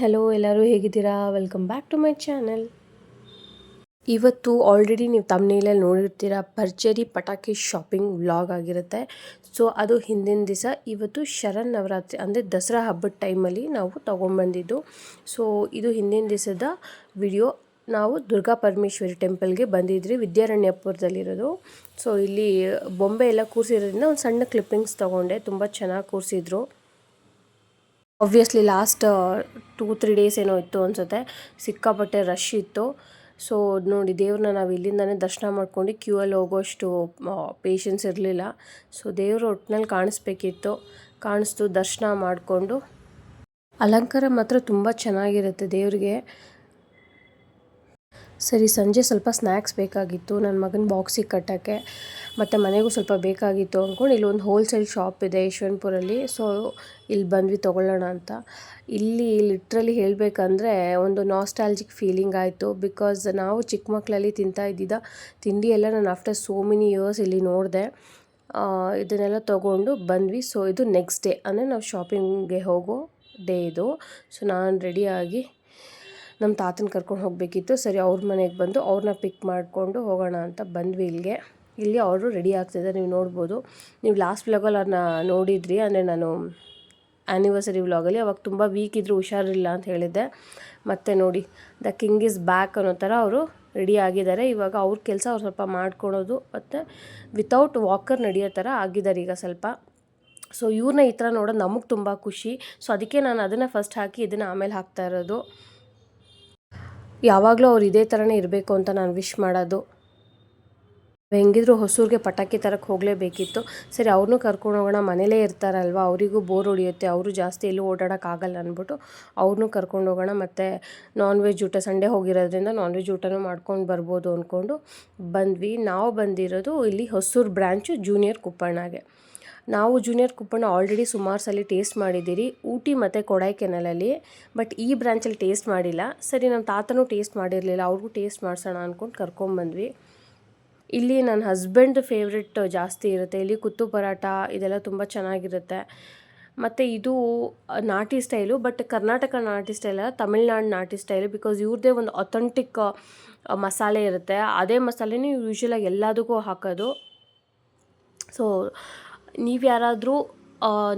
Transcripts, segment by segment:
Hello, ಎಲ್ಲರೂ ಹೇಗಿದ್ದೀರಾ? Welcome back to my channel ಇವತ್ತು ಆಲ್ರೆಡಿ ನೀವು ತಮ್ಮನೇಲಲ್ಲಿ ನೋಡಿರ್ತೀರ, ಭರ್ಜರಿ ಪಟಾಕಿ ಶಾಪಿಂಗ್ ವ್ಲಾಗ್ ಆಗಿರುತ್ತೆ. ಸೊ ಅದು ಹಿಂದಿನ ದಿವಸ ಇವತ್ತು ಶರಣ್ ನವರಾತ್ರಿ, ಅಂದರೆ ದಸರಾ ಹಬ್ಬದ ಟೈಮಲ್ಲಿ ನಾವು ತೊಗೊಂಬಂದಿದ್ದು ಸೊ ಇದು ಹಿಂದಿನ ದಿವಸದ ವಿಡಿಯೋ ನಾವು ದುರ್ಗಾ ಪರಮೇಶ್ವರಿ ಟೆಂಪಲ್ಗೆ ಬಂದಿದ್ರಿ, ವಿದ್ಯಾರಣ್ಯಪುರದಲ್ಲಿರೋದು. ಸೊ ಇಲ್ಲಿ ಬೊಂಬೆ ಎಲ್ಲ ಕೂರಿಸಿರೋದ್ರಿಂದ ಒಂದು ಸಣ್ಣ ಕ್ಲಿಪ್ಪಿಂಗ್ಸ್ ತೊಗೊಂಡೆ, ತುಂಬ ಚೆನ್ನಾಗಿ ಕೂರಿಸಿದ್ರು. Obviously last two three days ಏನೋ ಇತ್ತು ಅನಿಸುತ್ತೆ. ಸಿಕ್ಕಾಪಟ್ಟೆ ರಶ್ ಇತ್ತು. ಸೊ ನೋಡಿ, ದೇವ್ರನ್ನ ನಾವು ಇಲ್ಲಿಂದನೇ ದರ್ಶನ ಮಾಡ್ಕೊಂಡು ಕ್ಯೂ ಅಲ್ಲಿ ಹೋಗೋಷ್ಟು ಪೇಷನ್ಸ್ ಇರಲಿಲ್ಲ. ಸೊ ದೇವ್ರ ಒಟ್ಟಿನಲ್ಲಿ ಕಾಣಿಸ್ಬೇಕಿತ್ತು. ಕಾಣಿಸ್ತು ದರ್ಶನ ಮಾಡಿಕೊಂಡು. ಅಲಂಕಾರ ಮಾತ್ರ ತುಂಬ ಚೆನ್ನಾಗಿರುತ್ತೆ ದೇವರಿಗೆ. ಸರಿ, ಸಂಜೆ ಸ್ವಲ್ಪ ಸ್ನ್ಯಾಕ್ಸ್ ಬೇಕಾಗಿತ್ತು. ನನ್ನ ಮಗನ ಬಾಕ್ಸಿಗೆ ಕಟ್ಟೋಕ್ಕೆ, ಮತ್ತು ಮನೆಗೂ ಸ್ವಲ್ಪ ಬೇಕಾಗಿತ್ತು ಅಂದ್ಕೊಂಡು ಇಲ್ಲೊಂದು ಹೋಲ್ಸೇಲ್ ಶಾಪ್ ಇದೆ ಯಶವಂತಪುರಲ್ಲಿ. ಸೊ ಇಲ್ಲಿ ಬಂದ್ವಿ ತೊಗೊಳ್ಳೋಣ ಅಂತ. ಇಲ್ಲಿ ಲಿಟ್ರಲಿ ಹೇಳಬೇಕಂದ್ರೆ ಒಂದು ನಾಸ್ಟಾಲ್ಜಿಕ್ ಫೀಲಿಂಗ್ ಆಯಿತು. ಬಿಕಾಸ್ ನಾವು ಚಿಕ್ಕ ಮಕ್ಕಳಲ್ಲಿ ತಿಂತಾ ಇದ್ದಿದ್ದ ತಿಂಡಿ ಎಲ್ಲ ನಾನು ಆಫ್ಟರ್ ಸೋ ಮೆನಿ ಇಯರ್ಸ್ ಇಲ್ಲಿ ನೋಡಿದೆ. ಇದನ್ನೆಲ್ಲ ತೊಗೊಂಡು ಬಂದ್ವಿ. ಸೊ ಇದು ನೆಕ್ಸ್ಟ್ ಡೇ ಅಂದರೆ ನಾವು ಶಾಪಿಂಗ್ಗೆ ಹೋಗೋ ಡೇ ಇದು. ಸೊ ನಾನು ರೆಡಿಯಾಗಿ ನಮ್ಮ ತಾತನ ಕರ್ಕೊಂಡು ಹೋಗಬೇಕಿತ್ತು. ಸರಿ, ಅವ್ರ ಮನೆಗೆ ಬಂದು ಅವ್ರನ್ನ ಪಿಕ್ ಮಾಡಿಕೊಂಡು ಹೋಗೋಣ ಅಂತ ಬಂದ್ವಿ ಇಲ್ಲಿಗೆ. ಇಲ್ಲಿ ಅವರು ರೆಡಿ ಆಗ್ತಿದ್ದಾರೆ ನೀವು ನೋಡ್ಬೋದು. ನೀವು ಲಾಸ್ಟ್ ವ್ಲಾಗಲ್ಲಿ ಅವ್ರನ್ನ ನೋಡಿದ್ರಿ. ಅಂದರೆ ನಾನು ಆ್ಯನಿವರ್ಸರಿ ವ್ಲಾಗಲ್ಲಿ ಅವಾಗ ತುಂಬ ವೀಕ್ ಇದ್ದರು ಹುಷಾರಿಲ್ಲ ಅಂತ ಹೇಳಿದ್ದೆ. ಮತ್ತೆ ನೋಡಿ ದ ಕಿಂಗ್ ಇಸ್ ಬ್ಯಾಕ್ ಅನ್ನೋ ಥರ ಅವರು ರೆಡಿ ಆಗಿದ್ದಾರೆ. ಇವಾಗ ಅವ್ರ ಕೆಲಸ ಅವ್ರು ಸ್ವಲ್ಪ ಮಾಡ್ಕೊಳೋದು. ಮತ್ತು ವಿತೌಟ್ ವಾಕರ್ ನಡೆಯೋ ಥರ ಆಗಿದ್ದಾರೆ ಈಗ ಸ್ವಲ್ಪ. ಸೊ ಇವ್ರನ್ನ ಈ ಥರ ನೋಡೋದು ನಮಗೆ ತುಂಬ ಖುಷಿ. ಸೊ ಅದಕ್ಕೆ ನಾನು ಅದನ್ನು ಫಸ್ಟ್ ಹಾಕಿ ಇದನ್ನು ಆಮೇಲೆ ಹಾಕ್ತಾ ಇರೋದು. ಯಾವಾಗಲೂ ಅವ್ರು ಇದೇ ಥರನೇ ಇರಬೇಕು ಅಂತ ನಾನು ವಿಶ್ ಮಾಡೋದು. ಹೆಂಗಿದ್ರು ಹೊಸೂರಿಗೆ ಪಟಾಕಿ ತರಕ್ಕೆ ಹೋಗಲೇಬೇಕಿತ್ತು. ಸರಿ ಅವ್ರನ್ನೂ ಕರ್ಕೊಂಡು ಹೋಗೋಣ, ಮನೇಲೇ ಇರ್ತಾರಲ್ವ, ಅವರಿಗೂ ಬೋರ್ ಹೊಡಿಯುತ್ತೆ, ಅವರು ಜಾಸ್ತಿ ಎಲ್ಲೂ ಓಡಾಡೋಕ್ಕಾಗಲ್ಲ ಅಂದ್ಬಿಟ್ಟು ಅವ್ರನ್ನೂ ಕರ್ಕೊಂಡು ಹೋಗೋಣ, ಮತ್ತು ನಾನ್ ವೆಜ್ ಊಟ ಸಂಡೇ ಹೋಗಿರೋದ್ರಿಂದ ನಾನ್ ವೆಜ್ ಊಟನೂ ಮಾಡ್ಕೊಂಡು ಬರ್ಬೋದು ಅಂದ್ಕೊಂಡು ಬಂದ್ವಿ. ನಾವು ಬಂದಿರೋದು ಇಲ್ಲಿ ಹೊಸೂರು ಬ್ರ್ಯಾಂಚು ಜೂನಿಯರ್ ಕುಪ್ಪಣ್ಣಗೆ. ನಾವು ಜೂನಿಯರ್ ಕುಪ್ಪನ ಆಲ್ರೆಡಿ ಸುಮಾರು ಸಲ ಟೇಸ್ಟ್ ಮಾಡಿದ್ದೀರಿ. ಊಟಿ ಮತ್ತು ಕೊಡೈಕೆನಲಲ್ಲಿ. ಬಟ್ ಈ ಬ್ರ್ಯಾಂಚಲ್ಲಿ ಟೇಸ್ಟ್ ಮಾಡಿಲ್ಲ. ಸರಿ ನಮ್ಮ ತಾತನೂ ಟೇಸ್ಟ್ ಮಾಡಿರಲಿಲ್ಲ. ಅವ್ರಿಗೂ ಟೇಸ್ಟ್ ಮಾಡಿಸೋಣ ಅಂದ್ಕೊಂಡು ಕರ್ಕೊಂಬಂದ್ವಿ ಇಲ್ಲಿ ನನ್ನ ಹಸ್ಬೆಂಡ್ ಫೇವ್ರೆಟ್ ಜಾಸ್ತಿ ಇರುತ್ತೆ. ಇಲ್ಲಿ ಕುತ್ತು ಪರಾಟ ಇದೆಲ್ಲ ತುಂಬ ಚೆನ್ನಾಗಿರುತ್ತೆ. ಮತ್ತು ಇದು ನಾಟಿ ಸ್ಟೈಲು ಬಟ್ ಕರ್ನಾಟಕ ನಾಟಿ ಸ್ಟೈಲ್ ಅಲ್ಲ, ತಮಿಳ್ನಾಡು ನಾಟಿ ಸ್ಟೈಲು ಬಿಕಾಸ್ ಇವ್ರದ್ದೇ ಒಂದು ಅಥೆಂಟಿಕ್ ಮಸಾಲೆ ಇರುತ್ತೆ. ಅದೇ ಮಸಾಲೆನೇ ಯೂಶ್ವಲಾಗಿ ಎಲ್ಲದಕ್ಕೂ ಹಾಕೋದು. ಸೊ ನೀವು ಯಾರಾದರೂ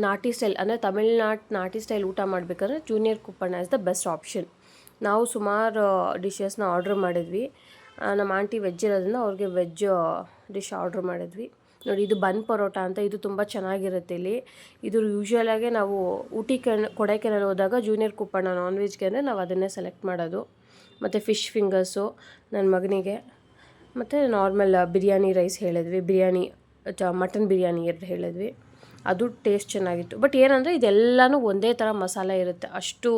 ನಾಟಿ ಸ್ಟೈಲ್, ಅಂದರೆ ತಮಿಳ್ನಾಡು ನಾಟಿ ಸ್ಟೈಲ್ ಊಟ ಮಾಡಬೇಕಂದ್ರೆ junior Kuppanna is the best option ನಾವು ಸುಮಾರು ಡಿಶಸ್ನ ಆರ್ಡ್ರ್ ಮಾಡಿದ್ವಿ. ನಮ್ಮ ಆಂಟಿ ವೆಜ್ ಇರೋದ್ರಿಂದ ಅವ್ರಿಗೆ ವೆಜ್ ಡಿಶ್ ಆರ್ಡ್ರ್ ಮಾಡಿದ್ವಿ. ನೋಡಿ, ಇದು ಬನ್ ಪರೋಟ ಅಂತ, ಇದು ತುಂಬ ಚೆನ್ನಾಗಿರುತ್ತೆ ಇಲ್ಲಿ. ಇದು ಯೂಶ್ವಲಾಗೆ ನಾವು ಊಟಿ ಕೆನ್ ಕೊಡೈಕೆನಲ್ಲಿ ಹೋದಾಗ ಜೂನಿಯರ್ ಕುಪ್ಪಣ್ಣ ನಾನ್ ವೆಜ್ಗೆ ಅಂದರೆ ನಾವು ಅದನ್ನೇ ಸೆಲೆಕ್ಟ್ ಮಾಡೋದು. ಮತ್ತು ಫಿಶ್ ಫಿಂಗರ್ಸು ನನ್ನ ಮಗನಿಗೆ. ಮತ್ತು ನಾರ್ಮಲ್ ಬಿರಿಯಾನಿ ರೈಸ್ ಹೇಳಿದ್ವಿ. ಬಿರಿಯಾನಿ ಚ ಮಟನ್ ಬಿರಿಯಾನಿ ಎರಡು ಹೇಳಿದ್ವಿ. ಅದು ಟೇಸ್ಟ್ ಚೆನ್ನಾಗಿತ್ತು. ಬಟ್ ಏನಂದರೆ ಇದೆಲ್ಲನೂ ಒಂದೇ ಥರ ಮಸಾಲೆ ಇರುತ್ತೆ. ಅಷ್ಟು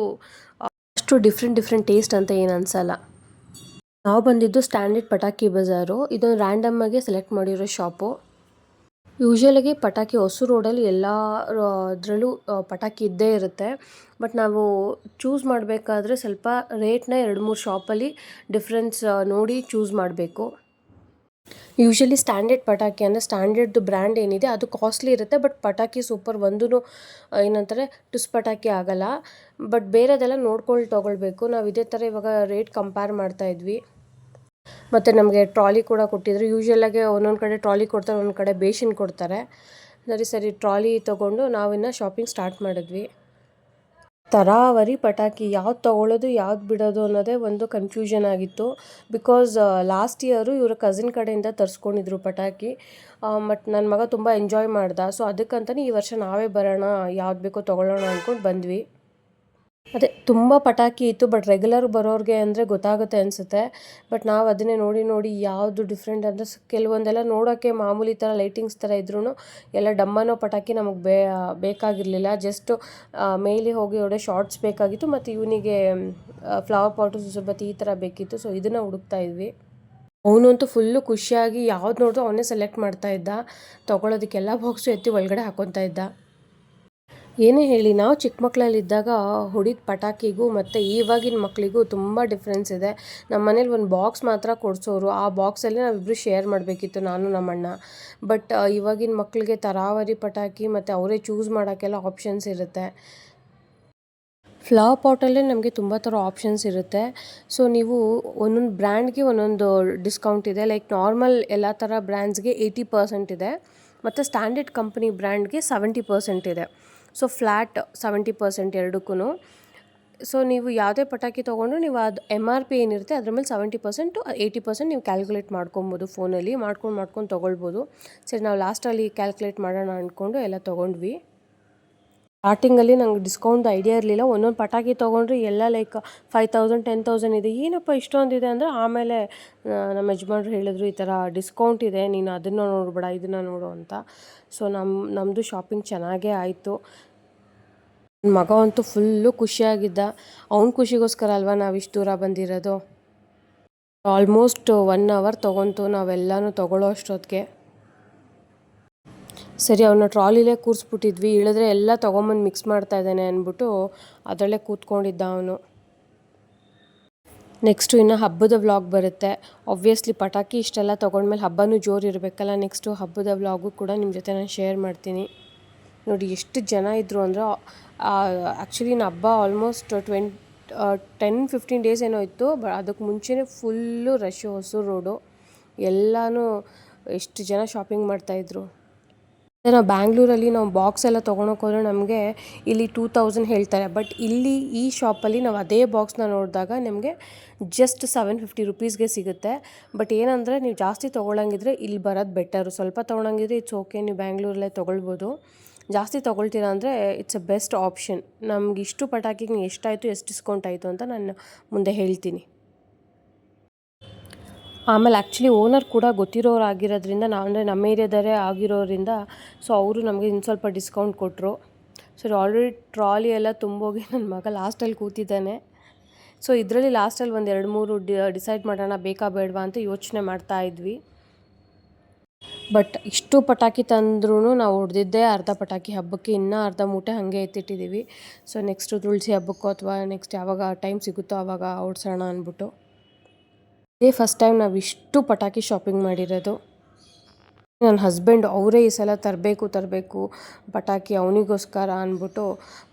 ಅಷ್ಟು ಡಿಫ್ರೆಂಟ್ ಡಿಫ್ರೆಂಟ್ ಟೇಸ್ಟ್ ಅಂತ ಏನು ಅನಿಸಲ್ಲ. ನಾವು ಬಂದಿದ್ದು ಸ್ಟ್ಯಾಂಡರ್ಡ್ ಪಟಾಕಿ ಬಜಾರು. ಇದೊಂದು ಆಗಿ ಸೆಲೆಕ್ಟ್ ಮಾಡಿರೋ ಶಾಪು ಯೂಶ್ವಲಾಗಿ ಪಟಾಕಿ ಹೊಸು ರೋಡಲ್ಲಿ ಎಲ್ಲ, ಅದರಲ್ಲೂ ಪಟಾಕಿ ಇದ್ದೇ ಇರುತ್ತೆ. ಬಟ್ ನಾವು ಚೂಸ್ ಮಾಡಬೇಕಾದ್ರೆ ಸ್ವಲ್ಪ ರೇಟ್ನ ಎರಡು ಮೂರು ಶಾಪಲ್ಲಿ ಡಿಫ್ರೆನ್ಸ್ ನೋಡಿ ಚೂಸ್ ಮಾಡಬೇಕು. ಯೂಶ್ವಲಿ ಸ್ಟ್ಯಾಂಡರ್ಡ್ ಪಟಾಕಿ ಅಂದರೆ ಸ್ಟ್ಯಾಂಡರ್ಡ್ದು ಬ್ರ್ಯಾಂಡ್ ಏನಿದೆ, ಅದು ಕಾಸ್ಟ್ಲಿ ಇರುತ್ತೆ ಬಟ್ ಪಟಾಕಿ ಸೂಪರ್ ಒಂದೂ ಏನಂತಾರೆ, ಟುಸ್ ಪಟಾಕಿ ಆಗಲ್ಲ. ಬಟ್ ಬೇರೆದೆಲ್ಲ ನೋಡ್ಕೊಂಡು ತೊಗೊಳ್ಬೇಕು. ನಾವು ಇದೇ ಥರ ಇವಾಗ ರೇಟ್ ಕಂಪೇರ್ ಮಾಡ್ತಾ ಇದ್ವಿ. ಮತ್ತು ನಮಗೆ ಟ್ರಾಲಿ ಕೂಡ ಕೊಟ್ಟಿದ್ರು. ಯೂಶ್ವಲಾಗಿ ಒಂದೊಂದು ಕಡೆ ಟ್ರಾಲಿ ಕೊಡ್ತಾರೆ, ಒಂದೊಂದು ಕಡೆ ಬೇಷನ್ ಕೊಡ್ತಾರೆ. ಸರಿ ಸರಿ ಟ್ರಾಲಿ ತೊಗೊಂಡು ನಾವಿನ್ನು ಶಾಪಿಂಗ್ ಸ್ಟಾರ್ಟ್ ಮಾಡಿದ್ವಿ. ತರಾವರಿ ಪಟಾಕಿ ಯಾವ್ದು ತಗೊಳ್ಳೋದು ಯಾವ್ದು ಬಿಡೋದು ಅನ್ನೋದೇ ಒಂದು ಕನ್ಫ್ಯೂಷನ್ ಆಗಿತ್ತು. ಬಿಕಾಸ್ ಲಾಸ್ಟ್ ಇಯರು ಇವರ ಕಸಿನ್ ಕಡೆಯಿಂದ ತರಿಸ್ಕೊಂಡಿದ್ರು ಪಟಾಕಿ. ಬಟ್ ನನ್ನ ಮಗ ತುಂಬ ಎಂಜಾಯ್ ಮಾಡ್ದ. ಸೊ ಅದಕ್ಕಂತಲೇ ಈ ವರ್ಷ ನಾವೇ ಬರೋಣ, ಯಾವ್ದು ಬೇಕೋ ತೊಗೊಳ್ಳೋಣ ಅಂದ್ಕೊಂಡು ಬಂದ್ವಿ. ಅದೇ ತುಂಬ ಪಟಾಕಿ ಇತ್ತು ಬಟ್ ರೆಗ್ಯುಲರ್ ಬರೋರಿಗೆ ಅಂದರೆ ಗೊತ್ತಾಗುತ್ತೆ ಅನಿಸುತ್ತೆ. ಬಟ್ ನಾವು ಅದನ್ನೇ ನೋಡಿ ನೋಡಿ ಯಾವುದು ಡಿಫ್ರೆಂಟ್ ಅಂದರೆ ಕೆಲವೊಂದೆಲ್ಲ ನೋಡೋಕ್ಕೆ ಮಾಮೂಲಿ ಥರ ಲೈಟಿಂಗ್ಸ್ ಥರ ಇದ್ರೂ ಎಲ್ಲ ಡಮ್ಮನೋ ಪಟಾಕಿ ನಮಗೆ ಬೇ, ಬೇಕಾಗಿರಲಿಲ್ಲ. ಜಸ್ಟು ಮೇಲೆ ಹೋಗಿ ಒಳ್ಳೆ ಶಾರ್ಟ್ಸ್ ಬೇಕಾಗಿತ್ತು, ಮತ್ತು ಇವನಿಗೆ ಫ್ಲವರ್ ಪಾಟು ಸುಸಬತ್ತಿ ಈ ಥರ ಬೇಕಿತ್ತು. ಸೊ ಇದನ್ನು ಹುಡುಕ್ತಾ ಇದ್ವಿ. ಅವನಂತೂ ಫುಲ್ಲು ಖುಷಿಯಾಗಿ ಯಾವ್ದು ನೋಡಿದ್ರು ಅವನೇ ಸೆಲೆಕ್ಟ್ ಮಾಡ್ತಾ ಇದ್ದ. ತೊಗೊಳೋದಕ್ಕೆಲ್ಲ ಬಾಕ್ಸು ಎತ್ತಿ ಒಳಗಡೆ ಹಾಕೊತಾ ಇದ್ದ. ಏನೇ ಹೇಳಿ, ನಾವು ಚಿಕ್ಕ ಮಕ್ಕಳಲ್ಲಿದ್ದಾಗ ಹೊಡಿದ ಪಟಾಕಿಗೂ ಮತ್ತು ಇವಾಗಿನ ಮಕ್ಕಳಿಗೂ ತುಂಬ ಡಿಫ್ರೆನ್ಸ್ ಇದೆ. ನಮ್ಮ ಮನೇಲಿ ಒಂದು ಬಾಕ್ಸ್ ಮಾತ್ರ ಕೊಡಿಸೋರು. ಆ ಬಾಕ್ಸಲ್ಲಿ ನಾವಿಬ್ಬರು ಶೇರ್ ಮಾಡಬೇಕಿತ್ತು, ನಾನು, ನಮ್ಮಣ್ಣ. ಬಟ್ ಇವಾಗಿನ ಮಕ್ಕಳಿಗೆ ತರಾವರಿ ಪಟಾಕಿ ಮತ್ತು ಅವರೇ ಚೂಸ್ ಮಾಡೋಕ್ಕೆಲ್ಲ ಆಪ್ಷನ್ಸ್ ಇರುತ್ತೆ. ಫ್ಲವರ್ ಪಾಟಲ್ಲೇ ನಮಗೆ ತುಂಬ ಥರ ಆಪ್ಷನ್ಸ್ ಇರುತ್ತೆ. ಸೊ ನೀವು ಒಂದೊಂದು ಬ್ರ್ಯಾಂಡ್ಗೆ ಒಂದೊಂದು ಡಿಸ್ಕೌಂಟ್ ಇದೆ. ಲೈಕ್ ನಾರ್ಮಲ್ ಎಲ್ಲ ಥರ ಬ್ರ್ಯಾಂಡ್ಸ್ಗೆ ಏಯ್ಟಿ ಪರ್ಸೆಂಟ್ ಇದೆ. ಮತ್ತು ಸ್ಟ್ಯಾಂಡರ್ಡ್ ಕಂಪ್ನಿ ಬ್ರ್ಯಾಂಡ್ಗೆ ಸೆವೆಂಟಿ ಪರ್ಸೆಂಟ್ ಇದೆ. ಸೊ ಫ್ಲ್ಯಾಟ್ ಸೆವೆಂಟಿ ಪರ್ಸೆಂಟ್ ಎರಡಕ್ಕೂ ಸೊ ನೀವು ಯಾವುದೇ ಪಟಾಕಿ ತೊಗೊಂಡ್ರು ನೀವು ಅದು ಎಂ ಆರ್ ಪಿ ಏನಿರುತ್ತೆ ಅದ್ರ ಮೇಲೆ ಸೆವೆಂಟಿ ಪರ್ಸೆಂಟು ಏಯ್ಟಿ ಪರ್ಸೆಂಟ್ ನೀವು ಕ್ಯಾಲ್ಕುಲೇಟ್ ಮಾಡ್ಕೊಬೋದು ಫೋನಲ್ಲಿ ಮಾಡ್ಕೊಂಡು ಮಾಡ್ಕೊಂಡು ತೊಗೊಳ್ಬೋದು. ಸರಿ, ನಾವು ಲಾಸ್ಟಲ್ಲಿ ಕ್ಯಾಲ್ಕುಲೇಟ್ ಮಾಡೋಣ ಅಂದ್ಕೊಂಡು ಎಲ್ಲ ತೊಗೊಂಡ್ವಿ. ಸ್ಟಾರ್ಟಿಂಗಲ್ಲಿ ನಂಗೆ ಡಿಸ್ಕೌಂಟ್ ಐಡಿಯಾ ಇರಲಿಲ್ಲ. ಒಂದೊಂದು ಪಟಾಕಿ ತೊಗೊಂಡ್ರೆ ಎಲ್ಲ like five thousand ten thousand ಇದೆ. ಏನಪ್ಪ ಇಷ್ಟೊಂದಿದೆ ಅಂದರೆ ಆಮೇಲೆ ನಮ್ಮ ಯಜಮಾನ್ರು ಹೇಳಿದ್ರು ಈ ಥರ ಡಿಸ್ಕೌಂಟ್ ಇದೆ, ನೀನು ಅದನ್ನು ನೋಡ್ಬೇಡ, ಇದನ್ನು ನೋಡು ಅಂತ. ಸೊ ನಮ್ಮ ನಮ್ಮದು ಶಾಪಿಂಗ್ ಚೆನ್ನಾಗೇ ಆಯಿತು. ಮಗ ಅಂತೂ ಫುಲ್ಲು ಖುಷಿಯಾಗಿದ್ದ. ಅವ್ನ ಖುಷಿಗೋಸ್ಕರ ಅಲ್ವಾ ನಾವು ಇಷ್ಟು ದೂರ ಬಂದಿರೋದು? ಆಲ್ಮೋಸ್ಟ್ ಒನ್ ಅವರ್ ತೊಗೊಂತು ನಾವೆಲ್ಲನೂ ತೊಗೊಳ್ಳೋ ಅಷ್ಟೊತ್ತಿಗೆ ಸರಿ ಅವನ್ನ ಟ್ರಾಲಿಲೇ ಕೂರಿಸ್ಬಿಟ್ಟಿದ್ವಿ, ಇಳಿದ್ರೆ ಎಲ್ಲ ತೊಗೊಂಬಂದು ಮಿಕ್ಸ್ ಮಾಡ್ತಾ ಇದ್ದಾನೆ ಅಂದ್ಬಿಟ್ಟು ಅದರಲ್ಲೇ ಕೂತ್ಕೊಂಡಿದ್ದ ಅವನು. ನೆಕ್ಸ್ಟು ಇನ್ನು ಹಬ್ಬದ ವ್ಲಾಗ್ ಬರುತ್ತೆ. ಆಬ್ವಿಯಸ್ಲಿ ಪಟಾಕಿ ಇಷ್ಟೆಲ್ಲ ತೊಗೊಂಡ್ಮೇಲೆ ಹಬ್ಬನೂ ಜೋರು ಇರಬೇಕಲ್ಲ ನೆಕ್ಸ್ಟು ಹಬ್ಬದ ವ್ಲಾಗು ಕೂಡ ನಿಮ್ಮ ಜೊತೆ ನಾನು ಶೇರ್ ಮಾಡ್ತೀನಿ. ನೋಡಿ, ಎಷ್ಟು ಜನ ಇದ್ದರು ಅಂದರೆ ಆ್ಯಕ್ಚುಲಿ ನಾನು ಹಬ್ಬ almost twenty ten fifteen days ಏನೋ ಇತ್ತು ಬ ಅದಕ್ಕೆ ಮುಂಚೆನೇ ಫುಲ್ಲು ರಶ್ ಹೊಸೂರು ರೋಡು ಎಲ್ಲನೂ ಎಷ್ಟು ಜನ ಶಾಪಿಂಗ್ ಮಾಡ್ತಾಯಿದ್ರು ನಾವು ಬ್ಯಾಂಗ್ಳೂರಲ್ಲಿ ನಾವು ಬಾಕ್ಸ್ ಎಲ್ಲ ತೊಗೊಳಕ್ಕೆ ಹೋದ್ರೆ ನಮಗೆ ಇಲ್ಲಿ ಟೂ ತೌಸಂಡ್ ಹೇಳ್ತಾರೆ. ಬಟ್ ಇಲ್ಲಿ ಈ ಶಾಪಲ್ಲಿ ನಾವು ಅದೇ ಬಾಕ್ಸ್ನ ನೋಡಿದಾಗ ನಿಮಗೆ ಜಸ್ಟ್ ಸೆವೆನ್ ಫಿಫ್ಟಿ ರುಪೀಸ್ಗೆ ಸಿಗುತ್ತೆ. ಬಟ್ ಏನಂದರೆ ನೀವು ಜಾಸ್ತಿ ತೊಗೊಳಂಗಿದ್ರೆ ಇಲ್ಲಿ ಬರೋದು ಬೆಟರು ಸ್ವಲ್ಪ ತೊಗೊಳಂಗಿದ್ರೆ ಇಟ್ಸ್ ಓಕೆ ನೀವು ಬ್ಯಾಂಗ್ಳೂರಲ್ಲೇ ತೊಗೊಳ್ಬೋದು. ಜಾಸ್ತಿ ತೊಗೊಳ್ತೀರಾ ಅಂದರೆ ಇಟ್ಸ್ ಅ ಬೆಸ್ಟ್ ಆಪ್ಷನ್ ನಮ್ಗೆ ಇಷ್ಟು ಪಟಾಕಿಗೆ ಎಷ್ಟಾಯಿತು, ಎಷ್ಟು ಡಿಸ್ಕೌಂಟ್ ಆಯಿತು ಅಂತ ನಾನು ಮುಂದೆ ಹೇಳ್ತೀನಿ. ಆಮೇಲೆ ಆ್ಯಕ್ಚುಲಿ ಓನರ್ ಕೂಡ ಗೊತ್ತಿರೋರು ಆಗಿರೋದ್ರಿಂದ ನಾವು ಅಂದರೆ ನಮ್ಮ ಏರಿಯಾದವರೇ ಆಗಿರೋದ್ರಿಂದ ಸೊ ಅವರು ನಮಗೆ ಇನ್ನು ಸ್ವಲ್ಪ ಡಿಸ್ಕೌಂಟ್ ಕೊಟ್ಟರು ಸೊ ಆಲ್ರೆಡಿ ಟ್ರಾಲಿ ಎಲ್ಲ ತುಂಬೋಗಿ ನನ್ನ ಮಗ ಲಾಸ್ಟಲ್ಲಿ ಕೂತಿದ್ದಾನೆ. ಸೊ ಇದರಲ್ಲಿ ಲಾಸ್ಟಲ್ಲಿ ಒಂದು ಎರಡು ಮೂರು ಡಿ ಡಿಸೈಡ್ ಮಾಡೋಣ ಬೇಕಾ ಬೇಡವಾ ಅಂತ ಯೋಚನೆ ಮಾಡ್ತಾ ಇದ್ವಿ. ಬಟ್ ಇಷ್ಟು ಪಟಾಕಿ ತಂದ್ರೂ ನಾವು ಹೊಡೆದಿದ್ದೇ ಅರ್ಧ ಪಟಾಕಿ ಹಬ್ಬಕ್ಕೆ, ಇನ್ನೂ ಅರ್ಧ ಮೂಟೆ ಹಾಗೆ ಎತ್ತಿಟ್ಟಿದ್ದೀವಿ ಸೊ ನೆಕ್ಸ್ಟು ತುಳಸಿ ಹಬ್ಬಕ್ಕೋ ಅಥವಾ ನೆಕ್ಸ್ಟ್ ಯಾವಾಗ ಟೈಮ್ ಸಿಗುತ್ತೋ ಆವಾಗ ಓಡಿಸೋಣ ಅಂದ್ಬಿಟ್ಟು. ಇದೇ ಫಸ್ಟ್ ಟೈಮ್ ನಾವು ಇಷ್ಟು ಪಟಾಕಿ ಶಾಪಿಂಗ್ ಮಾಡಿರೋದು. ನನ್ನ ಹಸ್ಬೆಂಡ್ ಅವರೇ ಈ ಸಲ ತರಬೇಕು ತರಬೇಕು, ಪಟಾಕಿ ಅವನಿಗೋಸ್ಕರ ಅಂದ್ಬಿಟ್ಟು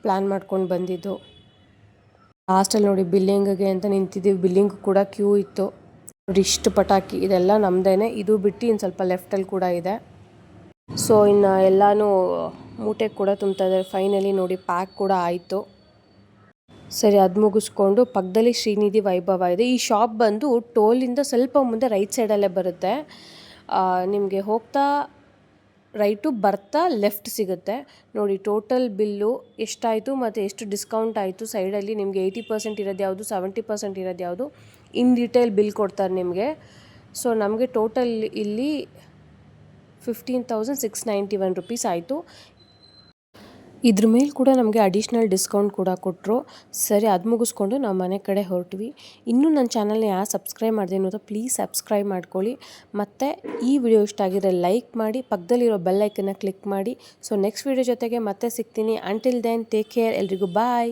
ಪ್ಲ್ಯಾನ್ ಮಾಡ್ಕೊಂಡು ಬಂದಿದ್ದು. ಲಾಸ್ಟಲ್ಲಿ ನೋಡಿ ಬಿಲ್ಲಿಂಗ್ಗೆ ಅಂತ ನಿಂತಿದ್ದೀವಿ ಬಿಲ್ಲಿಂಗ್ ಕೂಡ ಕ್ಯೂ ಇತ್ತು. ನೋಡಿ ಇಷ್ಟು ಪಟಾಕಿ, ಇದೆಲ್ಲ ನಮ್ಮದೇ ಇದು ಬಿಟ್ಟು ಇನ್ನು ಸ್ವಲ್ಪ ಲೆಫ್ಟಲ್ಲಿ ಕೂಡ ಇದೆ. ಸೊ ಇನ್ನು ಎಲ್ಲನೂ ಮೂಟೆ ಕೂಡ ತುಂಬ್ತಾ ಇದ್ದಾರೆ. ಫೈನಲಿ ನೋಡಿ ಪ್ಯಾಕ್ ಕೂಡ ಆಯಿತು. ಸರಿ, ಅದು ಮುಗಿಸ್ಕೊಂಡು ಪಕ್ಕದಲ್ಲಿ ಶ್ರೀನಿಧಿ ವೈಭವ ಇದೆ. ಈ ಶಾಪ್ ಬಂದು ಟೋಲಿಂದ ಸ್ವಲ್ಪ ಮುಂದೆ ರೈಟ್ ಸೈಡಲ್ಲೇ ಬರುತ್ತೆ. ನಿಮಗೆ ಹೋಗ್ತಾ ರೈಟು ಬರ್ತಾ ಲೆಫ್ಟ್ ಸಿಗುತ್ತೆ. ನೋಡಿ ಟೋಟಲ್ ಬಿಲ್ಲು ಎಷ್ಟಾಯಿತು ಮತ್ತು ಎಷ್ಟು ಡಿಸ್ಕೌಂಟ್ ಆಯಿತು ಸೈಡಲ್ಲಿ ನಿಮಗೆ ಏಯ್ಟಿ ಪರ್ಸೆಂಟ್ ಇರೋದು ಯಾವುದು ಸೆವೆಂಟಿ ಪರ್ಸೆಂಟ್ ಇರೋದು ಯಾವುದು? ಇನ್ ಡೀಟೇಲ್ ಬಿಲ್ ಕೊಡ್ತಾರೆ ನಿಮಗೆ. ಸೊ ನಮಗೆ ಟೋಟಲ್ ಇಲ್ಲಿ fifteen thousand six ninety one rupees ಆಯಿತು. ಇದ್ರ ಮೇಲೆ ಕೂಡ ನಮಗೆ ಅಡಿಷ್ನಲ್ ಡಿಸ್ಕೌಂಟ್ ಕೂಡ ಕೊಟ್ಟರು ಸರಿ, ಅದು ಮುಗಿಸ್ಕೊಂಡು ನಾವು ಮನೆ ಕಡೆ ಹೊರಟ್ವಿ. ಇನ್ನೂ ನನ್ನ ಚಾನಲ್ನ ಯಾರು ಸಬ್ಸ್ಕ್ರೈಬ್ ಮಾಡಿದೆ ಅನ್ನೋದು ಪ್ಲೀಸ್ ಸಬ್ಸ್ಕ್ರೈಬ್ ಮಾಡ್ಕೊಳ್ಳಿ. ಮತ್ತು ಈ ವಿಡಿಯೋ ಇಷ್ಟ ಆಗಿದ್ರೆ ಲೈಕ್ ಮಾಡಿ ಪಕ್ಕದಲ್ಲಿರೋ ಬೆಲ್ಲೈಕನ್ನ ಕ್ಲಿಕ್ ಮಾಡಿ. ಸೊ ನೆಕ್ಸ್ಟ್ ವಿಡಿಯೋ ಜೊತೆಗೆ ಮತ್ತೆ ಸಿಗ್ತೀನಿ. ಅಂಟಿಲ್ ದೆನ್ ಟೇಕ್ ಕೇರ್ ಎಲ್ರಿಗೂ ಬಾಯ್